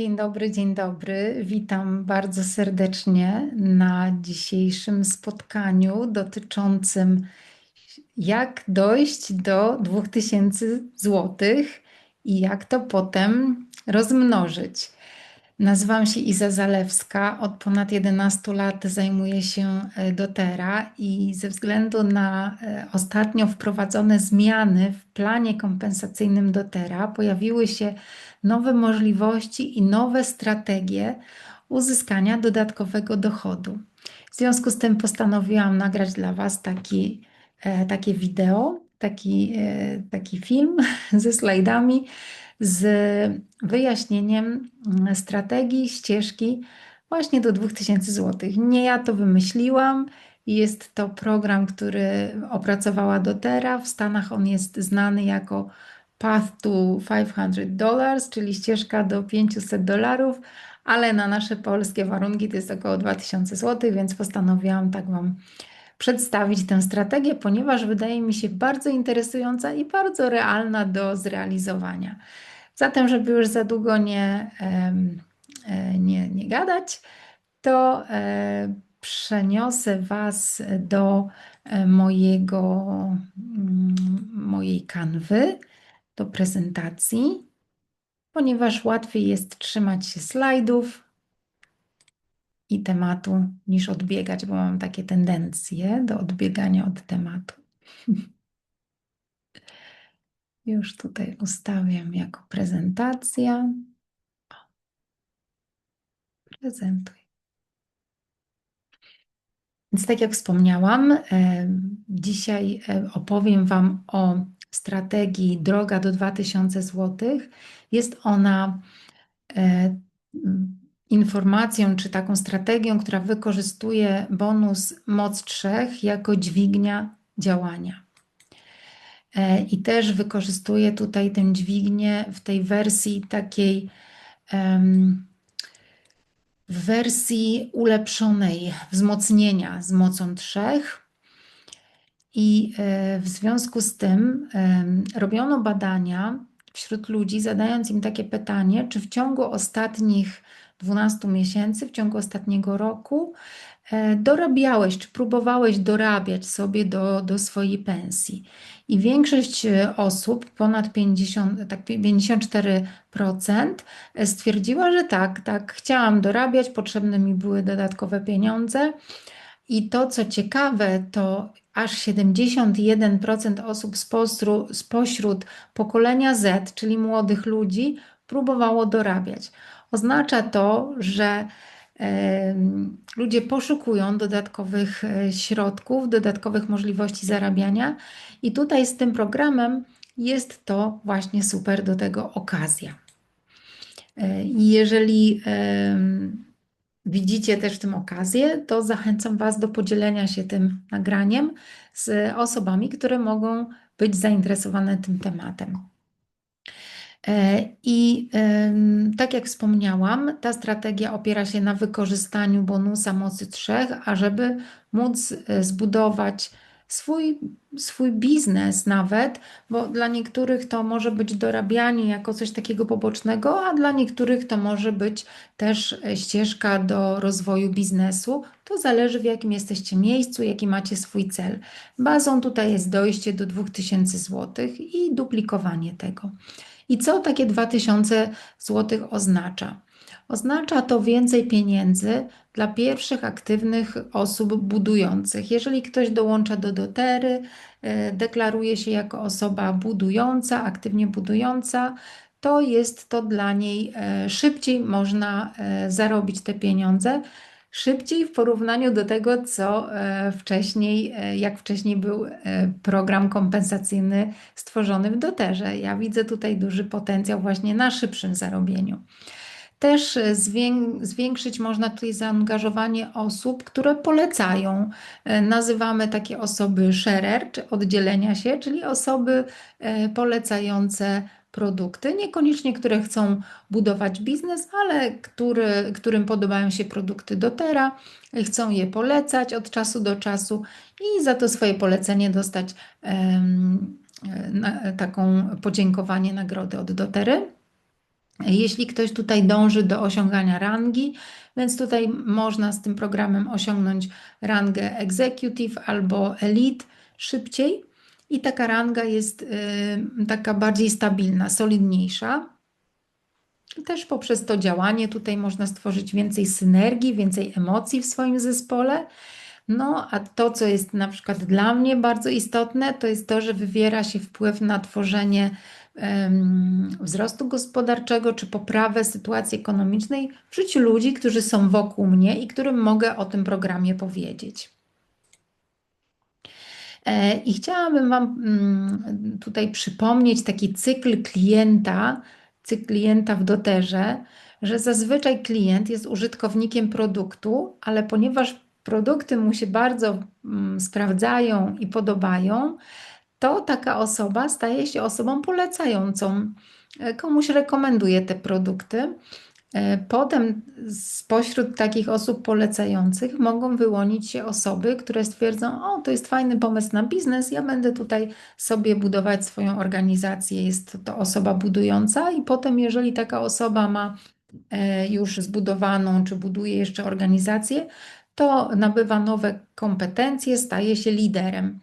Dzień dobry, dzień dobry. Witam bardzo serdecznie na dzisiejszym spotkaniu dotyczącym jak dojść do 2000 zł i jak to potem rozmnożyć. Nazywam się Iza Zalewska. Od ponad 11 lat zajmuję się e, dotera i ze względu na e, ostatnio wprowadzone zmiany w planie kompensacyjnym dotera pojawiły się nowe możliwości i nowe strategie uzyskania dodatkowego dochodu. W związku z tym postanowiłam nagrać dla Was taki, e, takie wideo, taki, taki film ze slajdami z wyjaśnieniem mm, strategii, ścieżki właśnie do 2000 zł. Nie ja to wymyśliłam. Jest to program, który opracowała dotera. W Stanach on jest znany jako Path to 500 dollars, czyli ścieżka do 500 dolarów, ale na nasze polskie warunki to jest około 2000 zł, więc postanowiłam tak Wam przedstawić tę strategię, ponieważ wydaje mi się bardzo interesująca i bardzo realna do zrealizowania. Zatem, żeby już za długo nie, e, nie, nie gadać, to e, przeniosę Was do e, mojego, mm, mojej kanwy, do prezentacji, ponieważ łatwiej jest trzymać się slajdów i tematu niż odbiegać, bo mam takie tendencje do odbiegania od tematu. Już tutaj ustawiam jako prezentacja. Prezentuj. Więc tak jak wspomniałam, dzisiaj opowiem Wam o strategii Droga do 2000 zł. Jest ona e, informacją czy taką strategią, która wykorzystuje bonus moc trzech jako dźwignia działania. E, I też wykorzystuję tutaj tę dźwignię w tej wersji takiej, w wersji ulepszonej, wzmocnienia z mocą trzech. I e, w związku z tym robiono badania wśród ludzi, zadając im takie pytanie, czy w ciągu ostatnich 12 miesięcy, w ciągu ostatniego roku dorabiałeś, czy próbowałeś dorabiać sobie do, do swojej pensji. I większość e, osób, ponad 50, tak 54%, e, stwierdziła, że tak, tak, chciałam dorabiać, potrzebne mi były dodatkowe pieniądze. I to, co ciekawe, to aż 71% osób spośród pokolenia Z, czyli młodych ludzi, próbowało dorabiać. Oznacza to, że ludzie poszukują dodatkowych e, środków, dodatkowych możliwości zarabiania, i tutaj z tym programem jest to właśnie super do tego okazja. E, jeżeli widzicie też w tym okazję, to zachęcam Was do podzielenia się tym nagraniem z osobami, które mogą być zainteresowane tym tematem. E, I tak jak wspomniałam, ta strategia opiera się na wykorzystaniu bonusa mocy trzech, ażeby móc e, zbudować swój, swój biznes nawet, bo dla niektórych to może być dorabianie jako coś takiego pobocznego, a dla niektórych to może być też e, ścieżka do rozwoju biznesu. To zależy w jakim jesteście miejscu, jaki macie swój cel. Bazą tutaj jest dojście do 2000 zł i duplikowanie tego. I co takie 2000 zł oznacza? Oznacza to więcej pieniędzy dla pierwszych aktywnych osób budujących. Jeżeli ktoś dołącza do dotery, e, deklaruje się jako osoba budująca, aktywnie budująca, to jest to dla niej e, szybciej można e, zarobić te pieniądze szybciej w porównaniu do tego, co e, wcześniej, e, jak wcześniej był e, program kompensacyjny stworzony w doterze. Ja widzę tutaj duży potencjał właśnie na szybszym zarobieniu. Też zwiększyć można tutaj zaangażowanie osób, które polecają. Nazywamy takie osoby sharer, czy oddzielenia się, czyli osoby polecające produkty, niekoniecznie które chcą budować biznes, ale który, którym podobają się produkty dotera, chcą je polecać od czasu do czasu i za to swoje polecenie dostać um, na, taką podziękowanie, nagrodę od dotery. jeśli ktoś tutaj dąży do osiągania rangi, więc tutaj można z tym programem osiągnąć rangę executive albo elite szybciej i taka ranga jest y, taka bardziej stabilna, solidniejsza. Też poprzez to działanie tutaj można stworzyć więcej synergii, więcej emocji w swoim zespole. No, a to, co jest na przykład dla mnie bardzo istotne, to jest to, że wywiera się wpływ na tworzenie um, wzrostu gospodarczego czy poprawę sytuacji ekonomicznej w życiu ludzi, którzy są wokół mnie i którym mogę o tym programie powiedzieć. E, I chciałabym Wam mm, tutaj przypomnieć taki cykl klienta, cykl klienta w doterze, że zazwyczaj klient jest użytkownikiem produktu, ale ponieważ produkty mu się bardzo mm, sprawdzają i podobają, to taka osoba staje się osobą polecającą. E, komuś rekomenduje te produkty. E, potem spośród takich osób polecających mogą wyłonić się osoby, które stwierdzą: O, to jest fajny pomysł na biznes, ja będę tutaj sobie budować swoją organizację. Jest to osoba budująca, i potem, jeżeli taka osoba ma e, już zbudowaną, czy buduje jeszcze organizację, to nabywa nowe kompetencje, staje się liderem.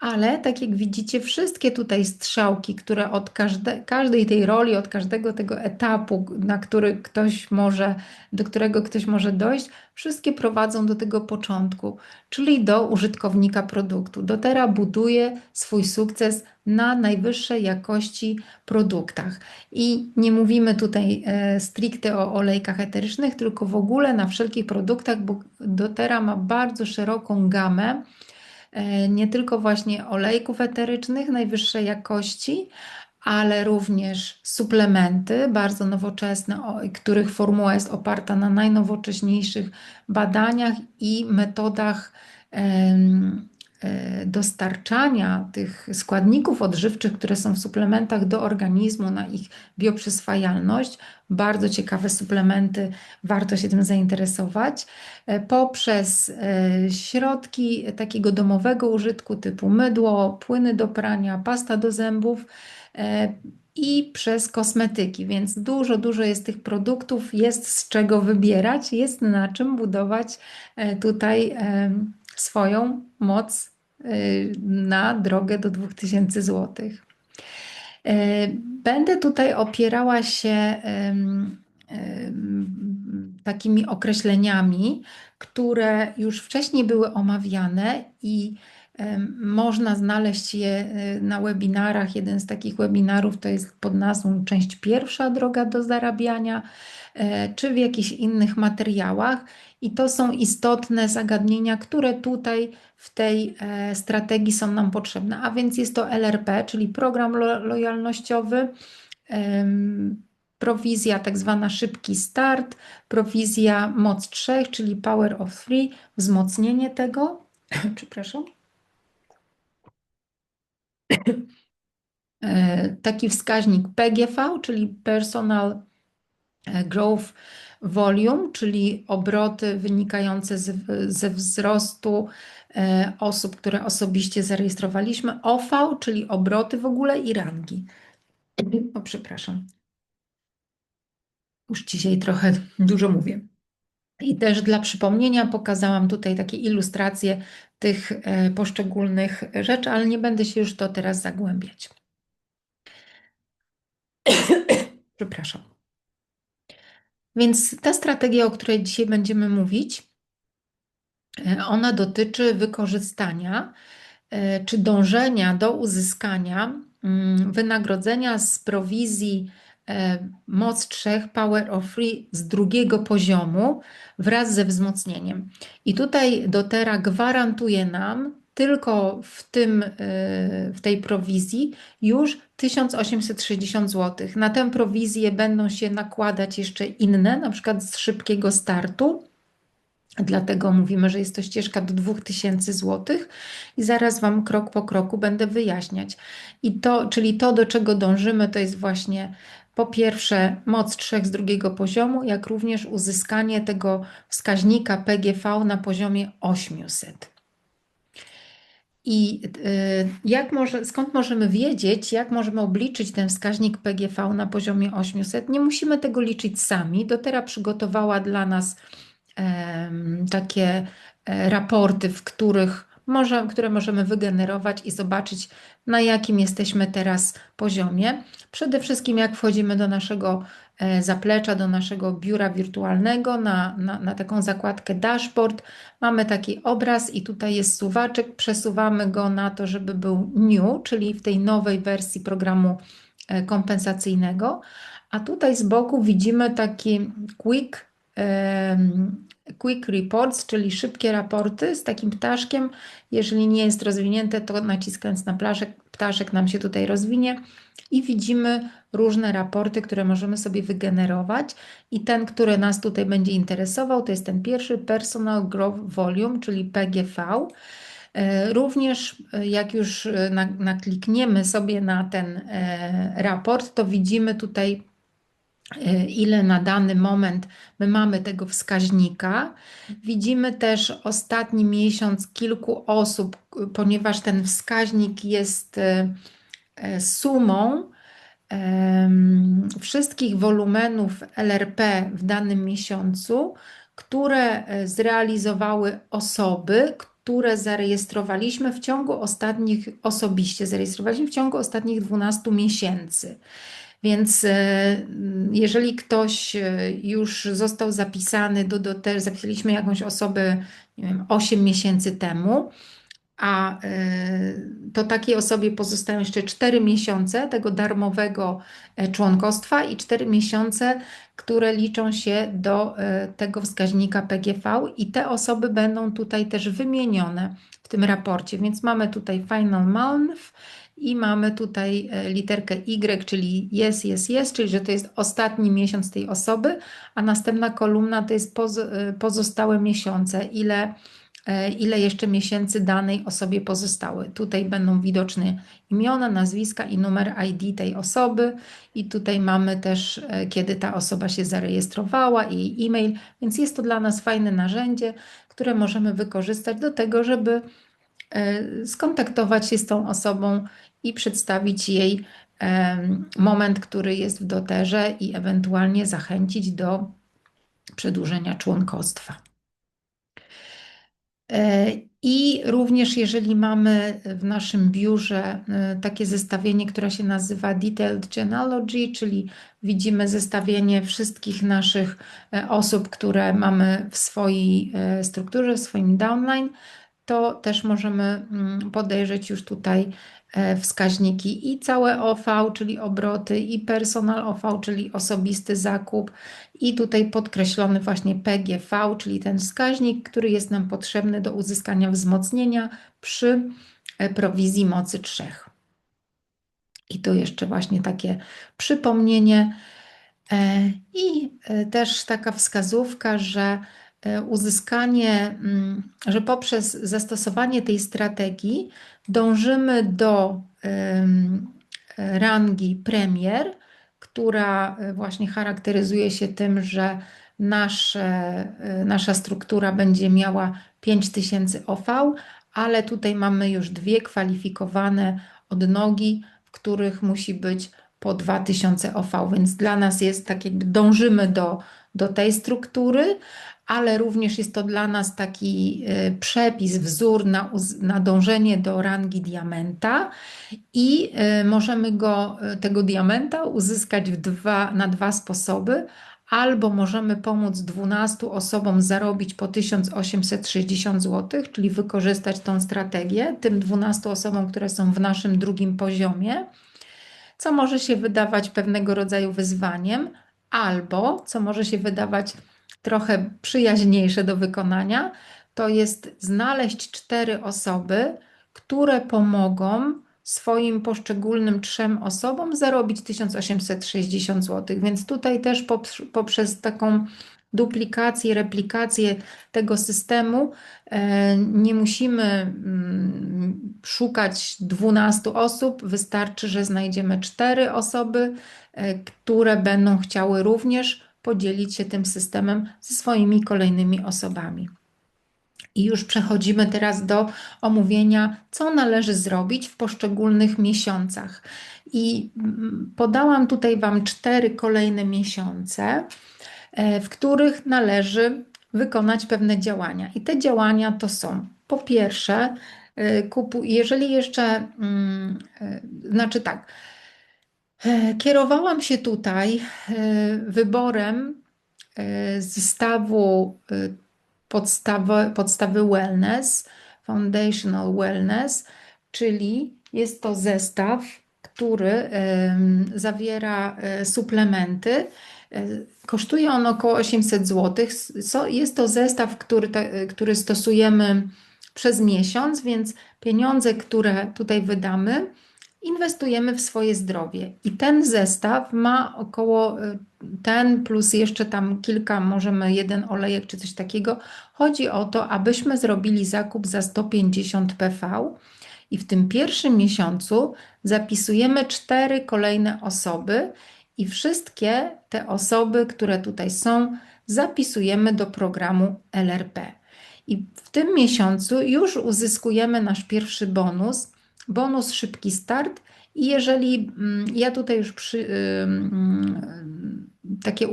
Ale tak jak widzicie, wszystkie tutaj strzałki, które od każde, każdej tej roli, od każdego tego etapu, na który ktoś może, do którego ktoś może dojść, wszystkie prowadzą do tego początku, czyli do użytkownika produktu. Dotera buduje swój sukces na najwyższej jakości produktach. I nie mówimy tutaj e, stricte o olejkach eterycznych, tylko w ogóle na wszelkich produktach, bo dotera ma bardzo szeroką gamę nie tylko właśnie olejków eterycznych najwyższej jakości, ale również suplementy bardzo nowoczesne, których formuła jest oparta na najnowocześniejszych badaniach i metodach E, dostarczania tych składników odżywczych, które są w suplementach do organizmu, na ich bioprzyswajalność. Bardzo ciekawe suplementy, warto się tym zainteresować. E, poprzez e, środki takiego domowego użytku typu mydło, płyny do prania, pasta do zębów i przez kosmetyki, więc dużo, dużo jest tych produktów, jest z czego wybierać, jest na czym budować tutaj swoją moc y, na drogę do 2000 zł. Y, będę tutaj opierała się takimi określeniami, które już wcześniej były omawiane i można znaleźć je y, na webinarach. Jeden z takich webinarów to jest pod nazwą Część pierwsza droga do zarabiania, czy w jakichś innych materiałach. I to są istotne zagadnienia, które tutaj w tej e, strategii są nam potrzebne. A więc jest to LRP, czyli program lo lojalnościowy, prowizja tak zwana szybki start, prowizja moc 3, czyli power of 3, wzmocnienie tego. Przepraszam. E, taki wskaźnik PGV, czyli Personal e, Growth volume, czyli obroty wynikające z, ze wzrostu e, osób, które osobiście zarejestrowaliśmy, OV, czyli obroty w ogóle i rangi. O, przepraszam. Już dzisiaj trochę dużo mówię. I też dla przypomnienia pokazałam tutaj takie ilustracje tych e, poszczególnych rzeczy, ale nie będę się już to teraz zagłębiać. Przepraszam. Więc ta strategia, o której dzisiaj będziemy mówić, e, ona dotyczy wykorzystania e, czy dążenia do uzyskania mm, wynagrodzenia z prowizji moc 3 Power of Free z drugiego poziomu wraz ze wzmocnieniem. I tutaj dotera gwarantuje nam tylko w, tym, y, w tej prowizji już 1860 zł. Na tę prowizję będą się nakładać jeszcze inne, na przykład z szybkiego startu. Dlatego mówimy, że jest to ścieżka do 2000 zł i zaraz Wam krok po kroku będę wyjaśniać. I to, czyli to, do czego dążymy, to jest właśnie po pierwsze moc 3 z drugiego poziomu, jak również uzyskanie tego wskaźnika PGV na poziomie 800. I y, jak może, skąd możemy wiedzieć, jak możemy obliczyć ten wskaźnik PGV na poziomie 800? Nie musimy tego liczyć sami. Dotera przygotowała dla nas takie e, raporty, w których może, które możemy wygenerować i zobaczyć, na jakim jesteśmy teraz poziomie. Przede wszystkim, jak wchodzimy do naszego e, zaplecza, do naszego biura wirtualnego, na, na, na taką zakładkę dashboard, mamy taki obraz i tutaj jest suwaczek, przesuwamy go na to, żeby był new, czyli w tej nowej wersji programu e, kompensacyjnego, a tutaj z boku widzimy taki quick Quick Reports, czyli szybkie raporty z takim ptaszkiem. Jeżeli nie jest rozwinięte, to naciskając na ptaszek, ptaszek nam się tutaj rozwinie i widzimy różne raporty, które możemy sobie wygenerować. I ten, który nas tutaj będzie interesował, to jest ten pierwszy Personal Growth Volume, czyli PGV. E, również e, jak już e, naklikniemy sobie na ten raport, to widzimy tutaj ile na dany moment my mamy tego wskaźnika. Widzimy też ostatni miesiąc kilku osób, ponieważ ten wskaźnik jest e, sumą wszystkich wolumenów LRP w danym miesiącu, które zrealizowały osoby, które zarejestrowaliśmy w ciągu ostatnich, osobiście zarejestrowaliśmy w ciągu ostatnich 12 miesięcy. Więc e, jeżeli ktoś e, już został zapisany do, do zapisaliśmy jakąś osobę, nie wiem, 8 miesięcy temu, a e, to takiej osobie pozostają jeszcze 4 miesiące tego darmowego członkostwa i 4 miesiące, które liczą się do tego wskaźnika PGV i te osoby będą tutaj też wymienione w tym raporcie. Więc mamy tutaj final month i mamy tutaj e, literkę Y, czyli jest, jest, jest, czyli że to jest ostatni miesiąc tej osoby, a następna kolumna to jest e, pozostałe miesiące, ile, e, ile jeszcze miesięcy danej osobie pozostały. Tutaj będą widoczne imiona, nazwiska i numer ID tej osoby i tutaj mamy też, kiedy ta osoba się zarejestrowała i jej e-mail, więc jest to dla nas fajne narzędzie, które możemy wykorzystać do tego, żeby skontaktować się z tą osobą i przedstawić jej moment, który jest w doterze i ewentualnie zachęcić do przedłużenia członkostwa. E, I również jeżeli mamy w naszym biurze e, takie zestawienie, które się nazywa Detailed Genealogy, czyli widzimy zestawienie wszystkich naszych e, osób, które mamy w swojej strukturze, w swoim downline, to też możemy mm, podejrzeć już tutaj E, wskaźniki i całe OV, czyli obroty, i personal OV, czyli osobisty zakup, i tutaj podkreślony właśnie PGV, czyli ten wskaźnik, który jest nam potrzebny do uzyskania wzmocnienia przy e, prowizji mocy 3. I tu jeszcze właśnie takie przypomnienie e, i też taka wskazówka, że uzyskanie, mm, że poprzez zastosowanie tej strategii dążymy do rangi premier, która e, właśnie charakteryzuje się tym, że nasze, e, nasza struktura będzie miała 5000 OV, ale tutaj mamy już dwie kwalifikowane odnogi, w których musi być po 2000 OV, więc dla nas jest tak jakby dążymy do, do tej struktury, ale również jest to dla nas taki e, przepis, wzór na, na dążenie do rangi diamenta i e, możemy go, e, tego diamenta uzyskać dwa, na dwa sposoby. Albo możemy pomóc 12 osobom zarobić po 1860 zł, czyli wykorzystać tą strategię, tym 12 osobom, które są w naszym drugim poziomie, co może się wydawać pewnego rodzaju wyzwaniem, albo co może się wydawać trochę przyjaźniejsze do wykonania, to jest znaleźć cztery osoby, które pomogą swoim poszczególnym trzem osobom zarobić 1860 zł. Więc tutaj też poprzez taką duplikację, replikację tego systemu e, nie musimy mm, szukać 12 osób, wystarczy, że znajdziemy cztery osoby, e, które będą chciały również podzielić się tym systemem ze swoimi kolejnymi osobami. I już przechodzimy teraz do omówienia, co należy zrobić w poszczególnych miesiącach. I mm, podałam tutaj Wam cztery kolejne miesiące, w których należy wykonać pewne działania. I te działania to są po pierwsze, e, kupu, jeżeli jeszcze, mm, e, znaczy tak, kierowałam się tutaj wyborem zestawu podstawy, podstawy wellness, foundational wellness, czyli jest to zestaw, który zawiera e, suplementy. Kosztuje on około 800 zł. Jest to zestaw, który, który stosujemy przez miesiąc, więc pieniądze, które tutaj wydamy, inwestujemy w swoje zdrowie. I ten zestaw ma około y, ten plus jeszcze tam kilka, możemy jeden olejek czy coś takiego. Chodzi o to, abyśmy zrobili zakup za 150 PV i w tym pierwszym miesiącu zapisujemy cztery kolejne osoby i wszystkie te osoby, które tutaj są, zapisujemy do programu LRP. I w tym miesiącu już uzyskujemy nasz pierwszy bonus bonus szybki start. I jeżeli mm, ja tutaj już przy, takie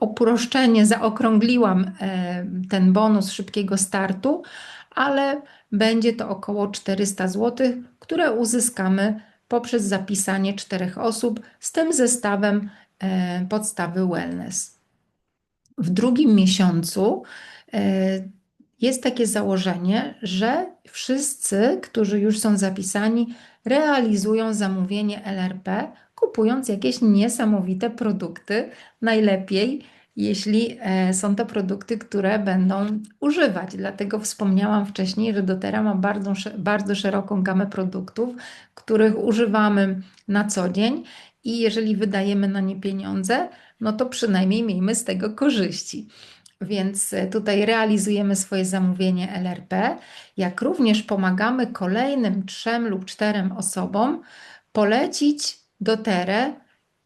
uproszczenie zaokrągliłam e, ten bonus szybkiego startu, ale będzie to około 400 zł, które uzyskamy poprzez zapisanie czterech osób z tym zestawem e, podstawy wellness. W drugim miesiącu e, jest takie założenie, że wszyscy, którzy już są zapisani, realizują zamówienie LRP, kupując jakieś niesamowite produkty, najlepiej jeśli e, są to produkty, które będą używać. Dlatego wspomniałam wcześniej, że doTERRA ma bardzo, bardzo szeroką gamę produktów, których używamy na co dzień i jeżeli wydajemy na nie pieniądze, no to przynajmniej miejmy z tego korzyści. Więc e, tutaj realizujemy swoje zamówienie LRP, jak również pomagamy kolejnym trzem lub czterem osobom polecić doterę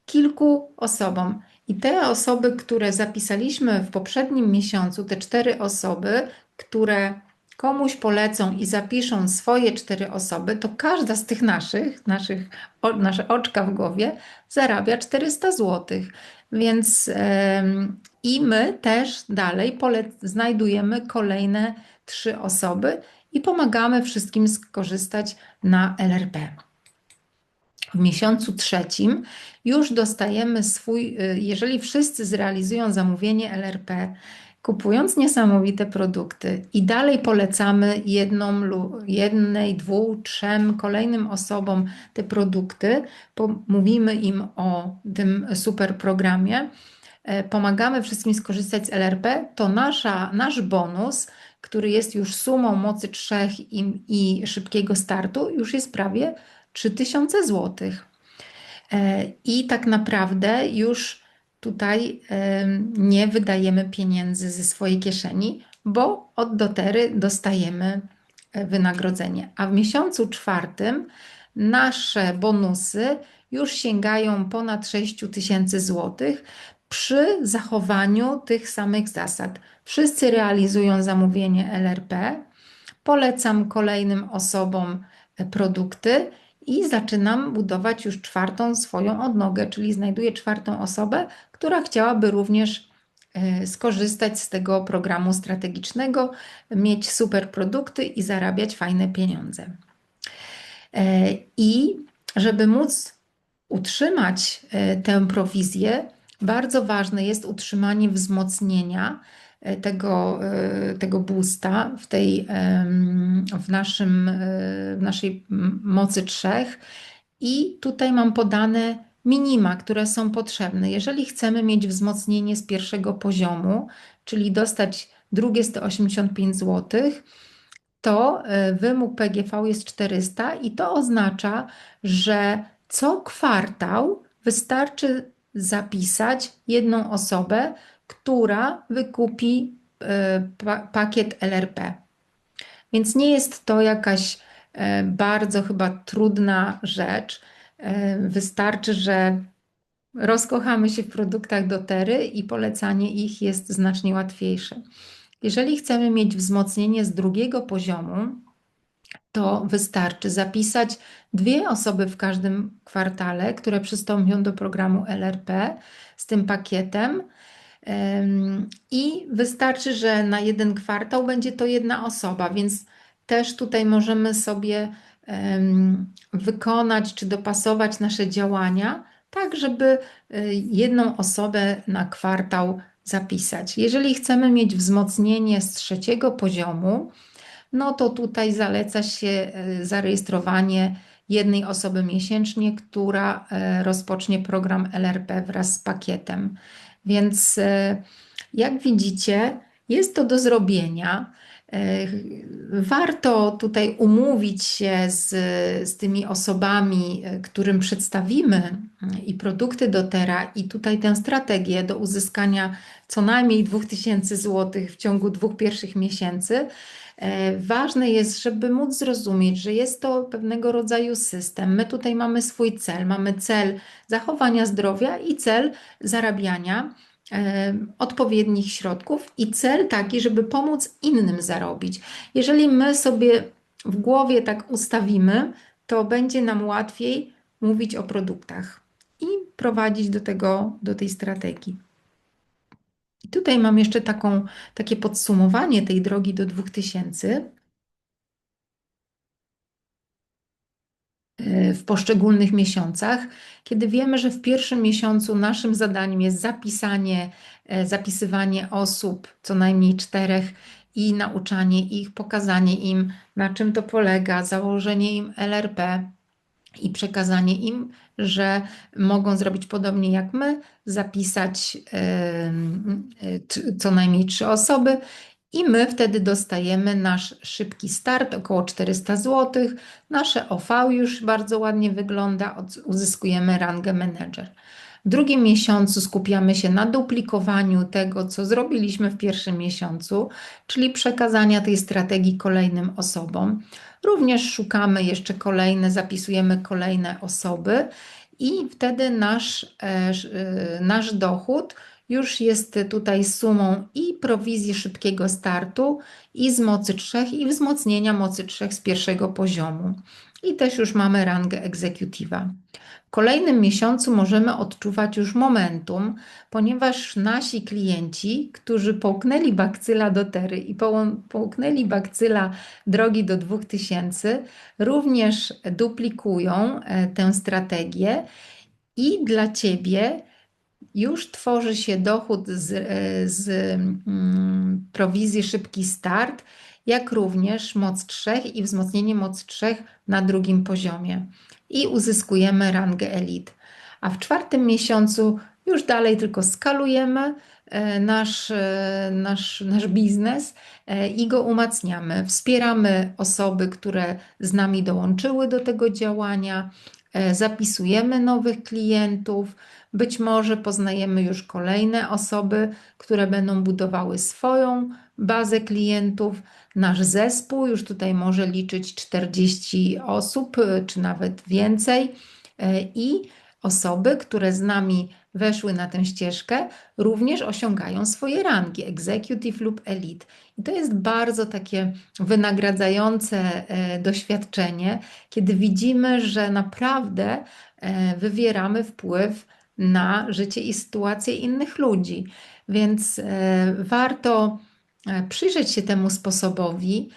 kilku osobom. I te osoby, które zapisaliśmy w poprzednim miesiącu, te cztery osoby, które komuś polecą i zapiszą swoje cztery osoby, to każda z tych naszych, naszych o, nasze oczka w głowie zarabia 400 zł. Więc i my też dalej znajdujemy kolejne trzy osoby i pomagamy wszystkim skorzystać na LRP. W miesiącu trzecim już dostajemy swój, y, jeżeli wszyscy zrealizują zamówienie LRP, kupując niesamowite produkty i dalej polecamy jedną, jednej, dwóch, trzem kolejnym osobom te produkty, mówimy im o tym super programie, e, pomagamy wszystkim skorzystać z LRP, to nasza, nasz bonus, który jest już sumą mocy trzech i, i szybkiego startu, już jest prawie 3000 zł. E, I tak naprawdę już tutaj nie wydajemy pieniędzy ze swojej kieszeni, bo od dotery dostajemy e, wynagrodzenie. A w miesiącu czwartym nasze bonusy już sięgają ponad 6 tysięcy złotych przy zachowaniu tych samych zasad. Wszyscy realizują zamówienie LRP. Polecam kolejnym osobom e, produkty i zaczynam budować już czwartą swoją odnogę, czyli znajduję czwartą osobę, która chciałaby również e, skorzystać z tego programu strategicznego, mieć super produkty i zarabiać fajne pieniądze. E, I żeby móc utrzymać e, tę prowizję, bardzo ważne jest utrzymanie wzmocnienia tego, tego boosta w, tej, w, naszym, w naszej mocy trzech. I tutaj mam podane minima, które są potrzebne. Jeżeli chcemy mieć wzmocnienie z pierwszego poziomu, czyli dostać drugie 185 zł, to e, wymóg PGV jest 400 i to oznacza, że co kwartał wystarczy zapisać jedną osobę, która wykupi e, pakiet LRP. Więc nie jest to jakaś e, bardzo chyba trudna rzecz. E, wystarczy, że rozkochamy się w produktach dotery i polecanie ich jest znacznie łatwiejsze. Jeżeli chcemy mieć wzmocnienie z drugiego poziomu, to wystarczy zapisać dwie osoby w każdym kwartale, które przystąpią do programu LRP z tym pakietem. I wystarczy, że na jeden kwartał będzie to jedna osoba, więc też tutaj możemy sobie wykonać czy dopasować nasze działania, tak żeby y, jedną osobę na kwartał zapisać. Jeżeli chcemy mieć wzmocnienie z trzeciego poziomu, no to tutaj zaleca się e, zarejestrowanie jednej osoby miesięcznie, która e, rozpocznie program LRP wraz z pakietem. Więc e, jak widzicie, jest to do zrobienia. Warto tutaj umówić się z, z tymi osobami, którym przedstawimy mm, i produkty dotera, i tutaj tę strategię do uzyskania co najmniej 2000 zł w ciągu dwóch pierwszych miesięcy. E, ważne jest, żeby móc zrozumieć, że jest to pewnego rodzaju system. My tutaj mamy swój cel. Mamy cel zachowania zdrowia i cel zarabiania e, odpowiednich środków i cel taki, żeby pomóc innym zarobić. Jeżeli my sobie w głowie tak ustawimy, to będzie nam łatwiej mówić o produktach i prowadzić do tego, do tej strategii. I tutaj mam jeszcze taką, takie podsumowanie tej drogi do 2000 e, w poszczególnych miesiącach, kiedy wiemy, że w pierwszym miesiącu naszym zadaniem jest zapisanie, e, zapisywanie osób, co najmniej czterech, i nauczanie ich, pokazanie im, na czym to polega, założenie im LRP i przekazanie im, że mogą zrobić podobnie jak my, zapisać co najmniej trzy osoby i my wtedy dostajemy nasz szybki start, około 400 zł. Nasze OV już bardzo ładnie wygląda, uzyskujemy rangę menedżer. W drugim miesiącu skupiamy się na duplikowaniu tego, co zrobiliśmy w pierwszym miesiącu, czyli przekazania tej strategii kolejnym osobom. Również szukamy jeszcze kolejne, zapisujemy kolejne osoby i wtedy nasz, e, e, nasz dochód już jest tutaj sumą i prowizji szybkiego startu, i z mocy 3, i wzmocnienia mocy 3 z pierwszego poziomu. I też już mamy rangę egzekutywa kolejnym miesiącu możemy odczuwać już momentum, ponieważ nasi klienci, którzy połknęli bakcyla do tery i połknęli bakcyla drogi do 2000, również duplikują e, tę strategię i dla Ciebie już tworzy się dochód z, e, z mm, prowizji szybki start, jak również moc 3 i wzmocnienie moc 3 na drugim poziomie i uzyskujemy rangę elit. A w czwartym miesiącu już dalej tylko skalujemy e, nasz, e, nasz, nasz biznes e, i go umacniamy. Wspieramy osoby, które z nami dołączyły do tego działania, zapisujemy nowych klientów. Być może poznajemy już kolejne osoby, które będą budowały swoją bazę klientów. Nasz zespół już tutaj może liczyć 40 osób, czy nawet więcej, e, i osoby, które z nami weszły na tę ścieżkę, również osiągają swoje rangi, executive lub elite. I to jest bardzo takie wynagradzające e, doświadczenie, kiedy widzimy, że naprawdę e, wywieramy wpływ na życie i sytuację innych ludzi. Więc warto E, przyjrzeć się temu sposobowi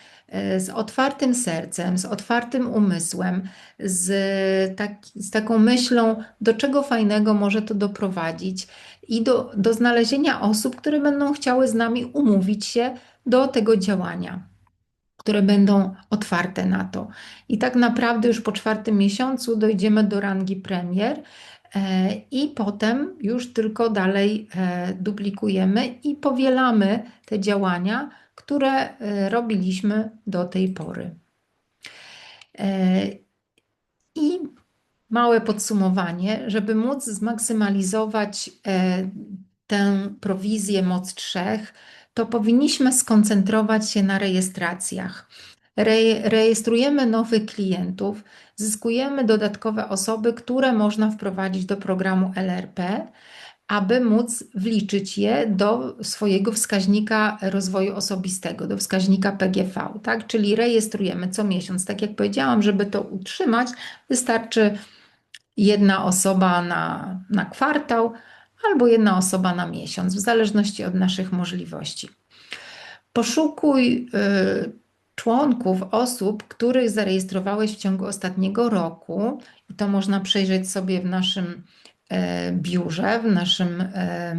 z otwartym sercem, z otwartym umysłem, z, tak, z taką myślą, do czego fajnego może to doprowadzić i do, do znalezienia osób, które będą chciały z nami umówić się do tego działania, które będą otwarte na to. I tak naprawdę już po czwartym miesiącu dojdziemy do rangi premier E, i potem już tylko dalej e, duplikujemy i powielamy te działania, które e, robiliśmy do tej pory. I małe podsumowanie, żeby móc zmaksymalizować tę prowizję moc trzech, to powinniśmy skoncentrować się na rejestracjach. rejestrujemy nowych klientów, zyskujemy dodatkowe osoby, które można wprowadzić do programu LRP aby móc wliczyć je do swojego wskaźnika rozwoju osobistego, do wskaźnika PGV, tak? Czyli rejestrujemy co miesiąc. Tak jak powiedziałam, żeby to utrzymać, wystarczy jedna osoba na, na kwartał albo jedna osoba na miesiąc, w zależności od naszych możliwości. Poszukuj y, członków, osób, których zarejestrowałeś w ciągu ostatniego roku, i to można przejrzeć sobie w naszym biurze, w naszym e,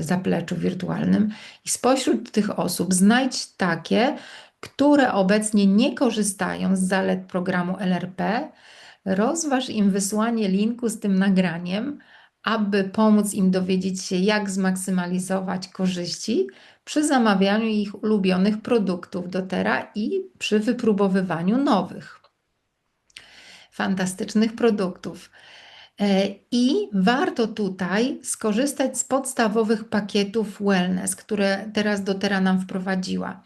zapleczu wirtualnym. I spośród tych osób znajdź takie, które obecnie nie korzystają z zalet programu LRP. Rozważ im wysłanie linku z tym nagraniem, aby pomóc im dowiedzieć się, jak zmaksymalizować korzyści przy zamawianiu ich ulubionych produktów dotera i przy wypróbowywaniu nowych fantastycznych produktów. E, I warto tutaj skorzystać z podstawowych pakietów wellness, które teraz dotera nam wprowadziła.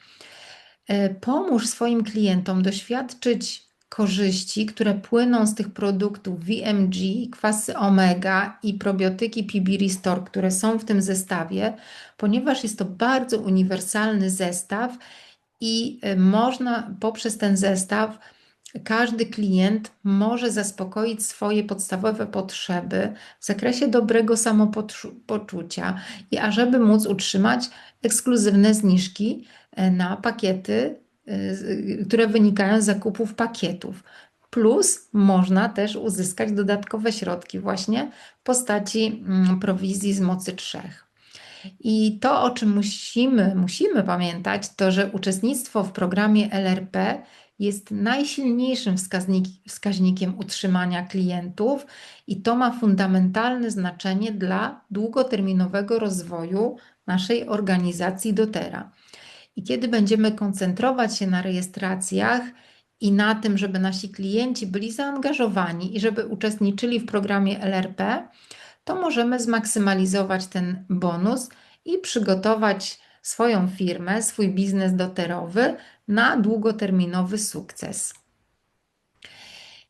E, pomóż swoim klientom doświadczyć korzyści, które płyną z tych produktów VMG, kwasy omega i probiotyki PB Restore, które są w tym zestawie, ponieważ jest to bardzo uniwersalny zestaw i e, można poprzez ten zestaw każdy klient może zaspokoić swoje podstawowe potrzeby w zakresie dobrego samopoczucia i ażeby móc utrzymać ekskluzywne zniżki e, na pakiety Y, które wynikają z zakupów pakietów. Plus można też uzyskać dodatkowe środki właśnie w postaci mm, prowizji z mocy trzech. I to, o czym musimy, musimy pamiętać, to że uczestnictwo w programie LRP jest najsilniejszym wskaźnik, wskaźnikiem utrzymania klientów i to ma fundamentalne znaczenie dla długoterminowego rozwoju naszej organizacji dotera. I kiedy będziemy koncentrować się na rejestracjach i na tym, żeby nasi klienci byli zaangażowani i żeby uczestniczyli w programie LRP, to możemy zmaksymalizować ten bonus i przygotować swoją firmę, swój biznes doterowy na długoterminowy sukces.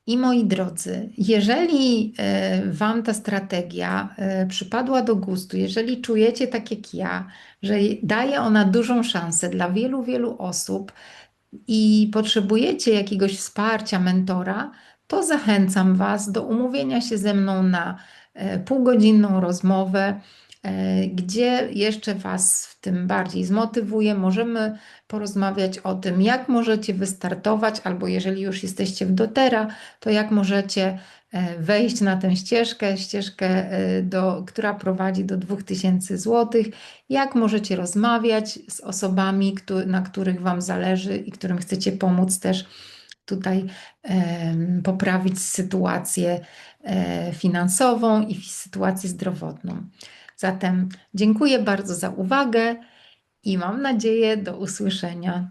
I moi drodzy, jeżeli e, Wam ta strategia e, przypadła do gustu, jeżeli czujecie tak jak ja, że daje ona dużą szansę dla wielu, wielu osób i potrzebujecie jakiegoś wsparcia, mentora, to zachęcam Was do umówienia się ze mną na e, półgodzinną rozmowę gdzie jeszcze Was w tym bardziej zmotywuję. Możemy porozmawiać o tym, jak możecie wystartować, albo jeżeli już jesteście w dotera, to jak możecie e, wejść na tę ścieżkę, ścieżkę, e, do, która prowadzi do 2000 zł, jak możecie rozmawiać z osobami, na których Wam zależy i którym chcecie pomóc też tutaj poprawić sytuację finansową i sytuację zdrowotną. Zatem dziękuję bardzo za uwagę i mam nadzieję do usłyszenia.